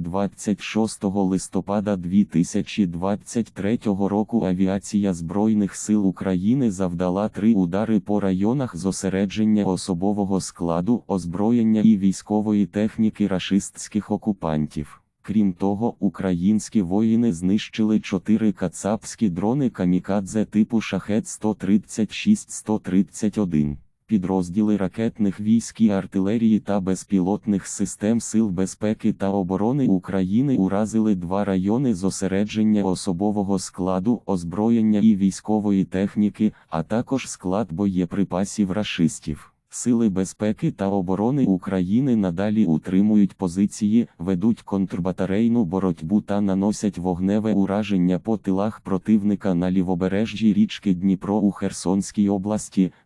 26 листопада 2023 року авіація Збройних сил України завдала три удари по районах зосередження особового складу, озброєння і військової техніки рашистських окупантів. Крім того, українські воїни знищили чотири кацапські дрони камікадзе типу шахет 136-131. Підрозділи ракетних військ і артилерії та безпілотних систем Сил безпеки та оборони України уразили два райони зосередження особового складу, озброєння і військової техніки, а також склад боєприпасів рашистів. Сили безпеки та оборони України надалі утримують позиції, ведуть контрбатарейну боротьбу та наносять вогневе ураження по тилах противника на лівобережжі річки Дніпро у Херсонській області,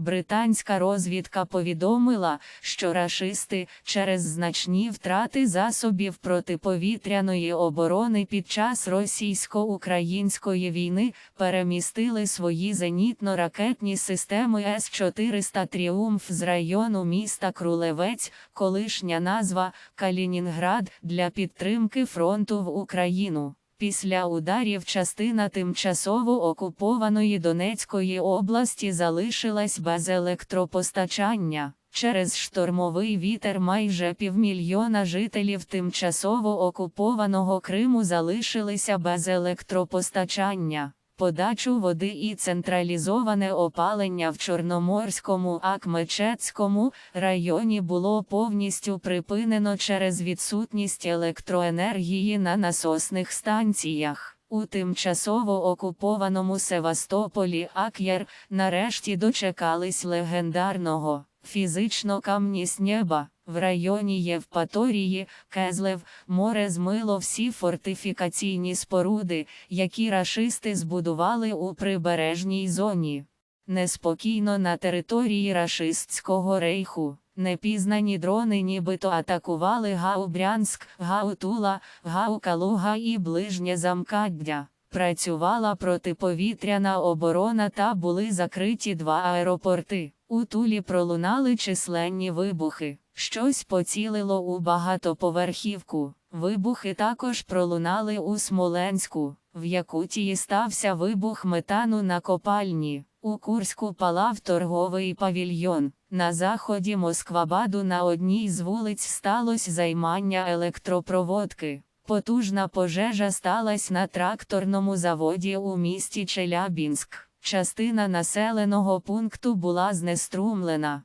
Британська розвідка повідомила, що рашисти через значні втрати засобів протиповітряної оборони під час російсько-української війни перемістили свої зенітно-ракетні системи С-400 Тріумф з району міста Крулевець, колишня назва Калінінград для підтримки фронту в Україну. Після ударів частина тимчасово окупованої Донецької області залишилась без електропостачання. Через штормовий вітер майже півмільйона жителів тимчасово окупованого Криму залишилися без електропостачання. Подачу води і централізоване опалення в Чорноморському Акмечецькому районі було повністю припинено через відсутність електроенергії на насосних станціях. У тимчасово окупованому Севастополі Ак'єр нарешті дочекались легендарного фізично камність неба. В районі Євпаторії, Кезлев, море змило всі фортифікаційні споруди, які рашисти збудували у прибережній зоні. Неспокійно на території рашистського рейху. Непізнані дрони нібито атакували Гау-Брянськ, Гау-Тула, Гау-Калуга і ближнє замкаддя. Працювала протиповітряна оборона та були закриті два аеропорти. У Тулі пролунали численні вибухи. Щось поцілило у багатоповерхівку. Вибухи також пролунали у Смоленську. В Якутії стався вибух метану на копальні. У Курську палав торговий павільйон. На заході Москвабаду на одній з вулиць сталося займання електропроводки. Потужна пожежа сталася на тракторному заводі у місті Челябінськ. Частина населеного пункту була знеструмлена.